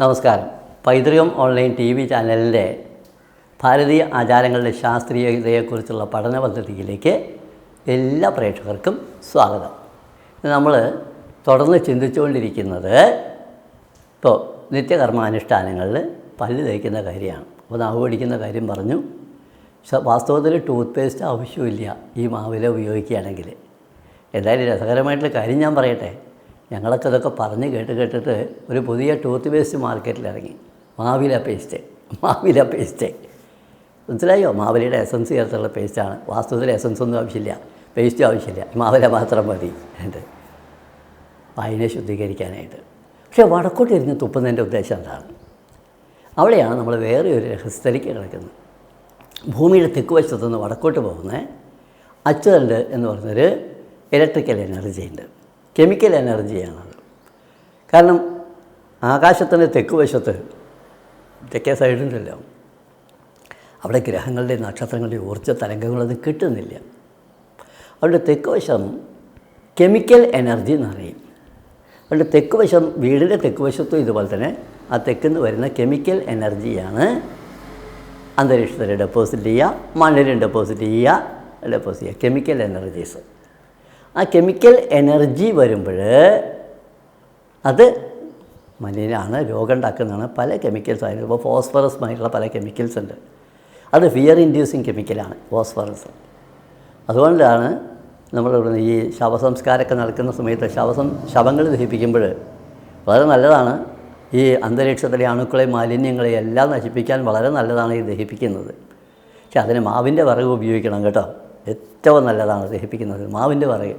നമസ്കാരം. പൈതൃകം online T V ചാനലിന്റെ ഭാരതീയ ആചാരങ്ങളുടെ ശാസ്ത്രീയതയെക്കുറിച്ചുള്ള പഠന പദ്ധതിയിലേക്ക് എല്ലാ പ്രേക്ഷകർക്കും സ്വാഗതം. നമ്മൾ തുടർന്ന് ചിന്തിച്ചുകൊണ്ടിരിക്കുന്നത് ഇപ്പോൾ നിത്യകർമാനുഷ്ഠാനങ്ങളിൽ പല്ല് തേക്കുന്ന കാര്യമാണ്. അപ്പോൾ നാവ് പഠിക്കുന്ന കാര്യം പറഞ്ഞു. വാസ്തവത്തിൽ ടൂത്ത് പേസ്റ്റ് ആവശ്യമില്ല ഈ മാവില ഉപയോഗിക്കുകയാണെങ്കിൽ. എന്തായാലും രസകരമായിട്ടുള്ള കാര്യം ഞാൻ പറയട്ടെ. ഞങ്ങളൊക്കെ ഇതൊക്കെ പറഞ്ഞ് കേട്ട് കേട്ടിട്ട് ഒരു പുതിയ ടൂത്ത് പേസ്റ്റ് മാർക്കറ്റിൽ ഇറങ്ങി. മാവില പേസ്റ്റ് മാവില പേസ്റ്റ് മനസ്സിലായോ? മാവിലയുടെ എസൻസ് ചേർത്തുള്ള പേസ്റ്റാണ് വാസ്തവത്തിൽ എസൻസ് ഒന്നും ആവശ്യമില്ല. പേസ്റ്റ് ആവശ്യമില്ല. മാവില മാത്രം മതി. എന്റെ വായനെ ശുദ്ധീകരിക്കാനായിട്ട്. പക്ഷേ വടക്കോട്ട് ഇരുന്ന് തുപ്പുന്നതിന്റെ ഉദ്ദേശം എന്താണ്? അവിടെയാണ് നമ്മൾ വേറെ ഒരു രഹസ്യത്തിലേക്ക് കിടക്കുന്നത്. ഭൂമിയുടെ തെക്ക് വശത്തുനിന്ന് വടക്കോട്ട് പോകുന്ന അച്ചുതണ്ട് എന്ന് പറഞ്ഞൊരു ഇലക്ട്രിക്കൽ എനർജി ഉണ്ട്. കെമിക്കൽ എനർജിയാണ് കാരണം ആകാശത്തിന്റെ തെക്ക് വശത്ത് തെക്കേ സൈഡുണ്ടല്ലോ അവിടെ ഗ്രഹങ്ങളുടെ നക്ഷത്രങ്ങളുടെ ഊർജ തരംഗങ്ങളൊന്നും കിട്ടുന്നില്ല. അവിടെ തെക്ക് വശം കെമിക്കൽ എനർജി എന്നറിയും അവരുടെ തെക്ക് വശം വീടിന്റെ തെക്ക് വശത്തും ഇതുപോലെ തന്നെ ആ തെക്കുനിന്ന് വരുന്ന കെമിക്കൽ എനർജിയാണ് അന്തരീക്ഷത്തിൽ ഡെപ്പോസിറ്റ് ചെയ്യുക മണ്ണിലും ഡെപ്പോസിറ്റ് ചെയ്യുക ഡെപ്പോസിറ്റ് ചെയ്യുക കെമിക്കൽ എനർജീസ്. ആ കെമിക്കൽ എനർജി വരുമ്പോൾ അത് മലിനാണ് രോഗം ഉണ്ടാക്കുന്നതാണ് പല കെമിക്കൽസ് ആയത് ഇപ്പോൾ ഫോസ്ഫറസ് ആയിട്ടുള്ള പല കെമിക്കൽസ് ഉണ്ട്. അത് ഫിയർ ഇൻഡ്യൂസിങ് കെമിക്കലാണ് ഫോസ്ഫറസ് അതുകൊണ്ടാണ് നമ്മൾ ഇവിടുന്ന് ഈ ശവസംസ്കാരമൊക്കെ നടക്കുന്ന സമയത്ത് ശവസം ശവങ്ങൾ ദഹിപ്പിക്കുമ്പോൾ വളരെ നല്ലതാണ് ഈ അന്തരീക്ഷത്തിലെ അണുക്കളെ മാലിന്യങ്ങളെ എല്ലാം നശിപ്പിക്കാൻ വളരെ നല്ലതാണ് ഈ ദഹിപ്പിക്കുന്നത്. പക്ഷെ അതിന് മാവിന്റെ വിറക് ഉപയോഗിക്കണം കേട്ടോ. ഏറ്റവും നല്ലതാണ് ദഹിപ്പിക്കുന്നത്. മാവിന്റെ വിറക്.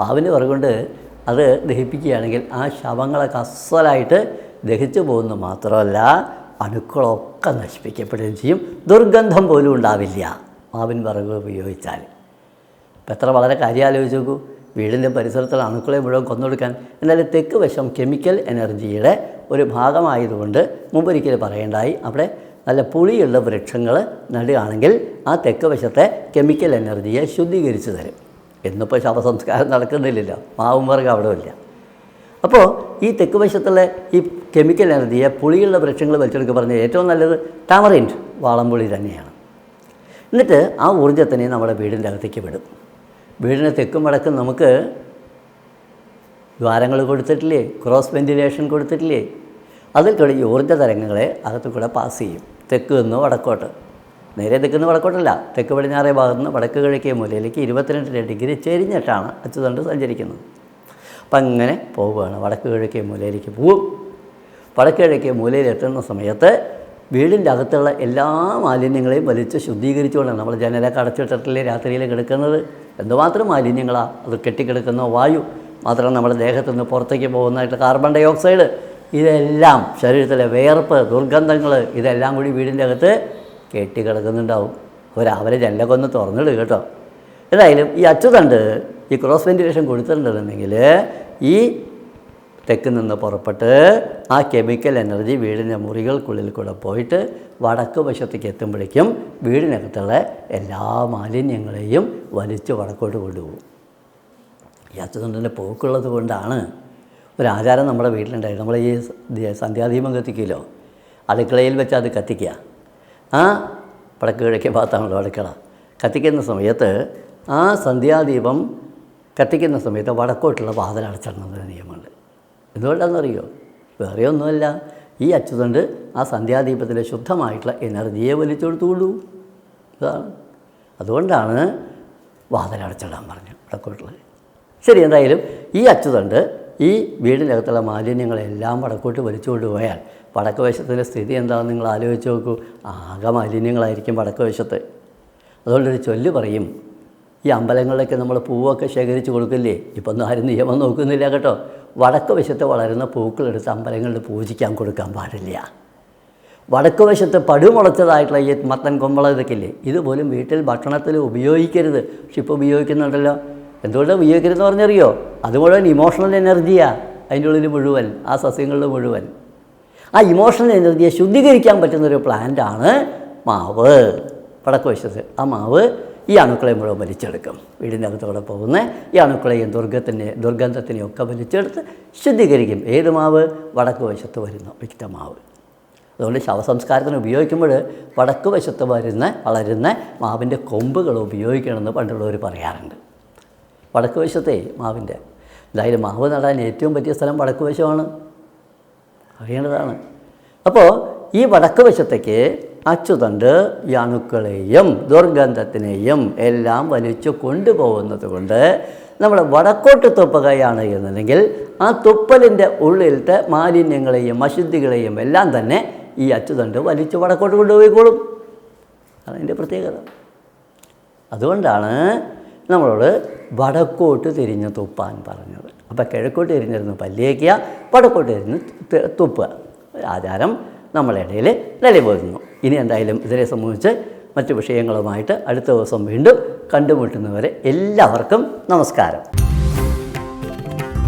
മാവിന്റെ വിറക് കൊണ്ട് അത് ദഹിപ്പിക്കുകയാണെങ്കിൽ ആ ശവങ്ങളൊക്കെ അസ്വലായിട്ട് ദഹിച്ചു പോകുന്നു. മാത്രമല്ല അണുക്കളൊക്കെ നശിപ്പിക്കപ്പെടുകയും ചെയ്യും. ദുർഗന്ധം പോലും ഉണ്ടാവില്ല മാവിൻ വിറക് ഉപയോഗിച്ചാൽ. ഇപ്പം എത്ര വളരെ കാര്യം ആലോചിച്ച് നോക്കൂ. വീടിന്റെ പരിസരത്തുള്ള അണുക്കളെ മുഴുവൻ കൊന്നൊടുക്കാൻ. എന്നാലും തെക്ക് വശം കെമിക്കൽ എനർജിയുടെ ഒരു ഭാഗമായതുകൊണ്ട് മുമ്പൊരിക്കൽ പറയേണ്ടായി. അവിടെ നല്ല പുളിയുള്ള വൃക്ഷങ്ങൾ നടുകയാണെങ്കിൽ ആ തെക്ക് വശത്തെ കെമിക്കൽ എനർജിയെ ശുദ്ധീകരിച്ച് തരും. എന്നിപ്പോൾ ശവസംസ്കാരം നടക്കുന്നില്ലല്ലോ. മാവും വർഗം അവിടെ ഇല്ല അപ്പോൾ ഈ തെക്ക് വശത്തുള്ള ഈ കെമിക്കൽ എനർജിയെ പുളിയുള്ള വൃക്ഷങ്ങൾ വലിച്ചെടുക്കുക പറഞ്ഞാൽ ഏറ്റവും നല്ലത് ടാമറിന്റ് വാളംപുളി തന്നെയാണ്. എന്നിട്ട് ആ ഊർജത്തിനെ നമ്മുടെ വീടിന്റെ അകത്തേക്ക് വിടും. വീടിന് തെക്കും വടക്കും നമുക്ക് ദ്വാരങ്ങൾ കൊടുത്തിട്ടില്ലേ? Cross ventilation കൊടുത്തിട്ടില്ലേ? അതിൽ കൂടെ ഈ ഊർജ തരംഗങ്ങളെ അകത്തു കൂടെ പാസ് ചെയ്യും. തെക്ക് നിന്ന് വടക്കോട്ട്. നേരെ തെക്ക് നിന്ന് വടക്കോട്ടല്ല തെക്ക് പടിഞ്ഞാറേ ഭാഗത്ത് നിന്ന് വടക്ക് കിഴക്കേ മൂലയിലേക്ക് ഇരുപത്തിരണ്ട് ഡിഗ്രി ചെരിഞ്ഞിട്ടാണ് അച്ചുതണ്ട് സഞ്ചരിക്കുന്നത്. അപ്പം അങ്ങനെ പോവുകയാണ്. വടക്ക് കിഴക്കേ മൂലയിലേക്ക് പോവും. വടക്ക് കിഴക്കേ മൂലയിൽ എത്തുന്ന സമയത്ത് വീടിന്റെ അകത്തുള്ള എല്ലാ മാലിന്യങ്ങളെയും വലിച്ച് ശുദ്ധീകരിച്ചുകൊണ്ടാണ് നമ്മൾ ജനലൊക്കെ അടച്ചിട്ടിട്ടില്ലേ രാത്രിയിൽ കിടക്കുന്നത്. എന്തുമാത്രം മാലിന്യങ്ങളാണ് അത് കെട്ടിക്കിടക്കുന്ന വായു. മാത്രം നമ്മുടെ ദേഹത്തു നിന്ന് പുറത്തേക്ക് പോകുന്നതായിട്ട് കാർബൺ ഡൈ ഓക്സൈഡ് ഇതെല്ലാം ശരീരത്തിലെ വേർപ്പ് ദുർഗന്ധങ്ങൾ ഇതെല്ലാം കൂടി വീടിന്റെ അകത്ത് കെട്ടിക്കിടക്കുന്നുണ്ടാവും. അപ്പോൾ രാവിലെ ജനലൊക്കെ ഒന്ന് കേട്ടോ. ഏതായാലും ഈ അച്ചുതണ്ട് ഈ ക്രോസ് വെന്റിലേഷൻ കൊടുത്തിട്ടുണ്ടെന്നുണ്ടെങ്കിൽ ഈ തെക്ക് നിന്ന് പുറപ്പെട്ട് ആ കെമിക്കൽ എനർജി വീടിന്റെ മുറികൾക്കുള്ളിൽ കൂടെ പോയിട്ട് വടക്ക് വശത്തേക്ക് എത്തുമ്പോഴേക്കും വീടിനകത്തുള്ള എല്ലാ മാലിന്യങ്ങളെയും വലിച്ച് വടക്കോട്ട് കൊണ്ടുപോകും. ഈ അച്ചുതണ്ടിന്റെ പോക്കുള്ളത് കൊണ്ടാണ് ഒരു ആചാരം നമ്മുടെ വീട്ടിലുണ്ടായിരുന്നു. നമ്മൾ ഈ സന്ധ്യാദീപം കത്തിക്കുമല്ലോ. അടുക്കളയിൽ വെച്ച് അത് കത്തിക്കുക. ആ വടക്ക് കിഴക്കേ ഭാഗത്താണല്ലോ അടുക്കള. കത്തിക്കുന്ന സമയത്ത് ആ സന്ധ്യാദീപം കത്തിക്കുന്ന സമയത്ത് വടക്കോട്ടുള്ള വാതിൽ അടച്ചിടണമെന്നൊരു നിയമമുണ്ട്. എന്തുകൊണ്ടാണെന്നറിയോ? വേറെ ഒന്നുമല്ല ഈ അച്ചുതണ്ട് ആ സന്ധ്യാദീപത്തിലെ ശുദ്ധമായിട്ടുള്ള എനർജിയെ വലിച്ചെടുത്തുകൊള്ളൂ. ഇതാണ്. അതുകൊണ്ടാണ് വാതിലടച്ചിടാൻ പറഞ്ഞു വടക്കോട്ടുള്ളത് ശരി എന്തായാലും ഈ അച്ചുതണ്ട് ഈ വീടിനകത്തുള്ള മാലിന്യങ്ങളെല്ലാം വടക്കോട്ട് വലിച്ചുകൊണ്ട് പോയാൽ വടക്ക് വശത്തിന്റെ സ്ഥിതി എന്താണെന്ന് നിങ്ങൾ ആലോചിച്ച് നോക്കൂ. ആകെ മാലിന്യങ്ങളായിരിക്കും വടക്ക് വശത്ത് അതുകൊണ്ടൊരു ചൊല്ല് പറയും ഈ അമ്പലങ്ങളിലൊക്കെ നമ്മൾ പൂവൊക്കെ ശേഖരിച്ച് കൊടുക്കില്ലേ? ഇപ്പം ആരും നിയമം നോക്കുന്നില്ല കേട്ടോ. വടക്ക് വശത്ത് വളരുന്ന പൂക്കളെടുത്ത് അമ്പലങ്ങളിൽ പൂജിക്കാൻ കൊടുക്കാൻ പാടില്ല. വടക്ക് വശത്ത് പടുമുളച്ചതായിട്ടുള്ള ഈ മത്തൻ കൊമ്പള ഇതൊക്കെ ഇല്ലേ ഇതുപോലും വീട്ടിൽ ഭക്ഷണത്തിൽ ഉപയോഗിക്കരുത്. പക്ഷെ ഇപ്പോൾ ഉപയോഗിക്കുന്നുണ്ടല്ലോ. എന്തുകൊണ്ടാണ് ഉപയോഗിക്കരുതെന്ന് പറഞ്ഞറിയോ? അത് മുഴുവൻ ഇമോഷണൽ എനർജിയാണ് അതിന്റെ ഉള്ളിൽ മുഴുവൻ ആ സസ്യങ്ങളിൽ മുഴുവൻ. ആ ഇമോഷണൽ എനർജിയെ ശുദ്ധീകരിക്കാൻ പറ്റുന്നൊരു പ്ലാന്റാണ് മാവ്. പടക്ക വശത്ത് ആ മാവ് ഈ അണുക്കളെ മുഴുവൻ വലിച്ചെടുക്കും. വീടിന്റെ അകത്തോടെ പോകുന്ന ഈ അണുക്കളെയും ദുർഗത്തിന്റെ ദുർഗന്ധത്തിനെയും ഒക്കെ വലിച്ചെടുത്ത് ശുദ്ധീകരിക്കും. ഏത് മാവ്? വടക്ക് വശത്ത് വരുന്ന വിറ്റ മാവ്. അതുകൊണ്ട് ശവസംസ്കാരത്തിന് ഉപയോഗിക്കുമ്പോൾ വടക്ക് വശത്ത് വരുന്ന വളരുന്ന മാവിന്റെ കൊമ്പുകൾ ഉപയോഗിക്കണമെന്ന് പണ്ടുള്ളവർ പറയാറുണ്ട്. വടക്ക് വശത്തെ മാവിന്റെ. എന്തായാലും മാവ് നടാൻ ഏറ്റവും പറ്റിയ സ്ഥലം വടക്ക് വശമാണ്. അറിയേണ്ടതാണ്. അപ്പോൾ ഈ വടക്ക് വശത്തേക്ക് അച്ചുതണ്ട് അണുക്കളെയും ദുർഗന്ധത്തിനെയും എല്ലാം വലിച്ചു കൊണ്ടുപോകുന്നത് കൊണ്ട് നമ്മൾ വടക്കോട്ട് തുപ്പുകയാണ് എന്നുണ്ടെങ്കിൽ ആ തുപ്പലിന്റെ ഉള്ളിലത്തെ മാലിന്യങ്ങളെയും അശുദ്ധികളെയും എല്ലാം തന്നെ ഈ അച്ചുതണ്ട് വലിച്ചു വടക്കോട്ട് കൊണ്ടുപോയിക്കോളും. അതിന്റെ പ്രത്യേകത. അതുകൊണ്ടാണ് നമ്മളോട് വടക്കോട്ട് തിരിഞ്ഞ് തുപ്പാൻ പറഞ്ഞത്. അപ്പോൾ കിഴക്കോട്ട് തിരിഞ്ഞിരുന്ന് പല്ലിയേക്കുക വടക്കോട്ട് തിരിഞ്ഞ് തുപ്പുക. ആചാരം നമ്മളിടയിൽ നിലവിലുന്നു ഇനി എന്തായാലും ഇതിനെ സംബന്ധിച്ച് മറ്റു വിഷയങ്ങളുമായിട്ട് അടുത്ത ദിവസം വീണ്ടും കണ്ടുമുട്ടുന്നവരെ എല്ലാവർക്കും നമസ്കാരം.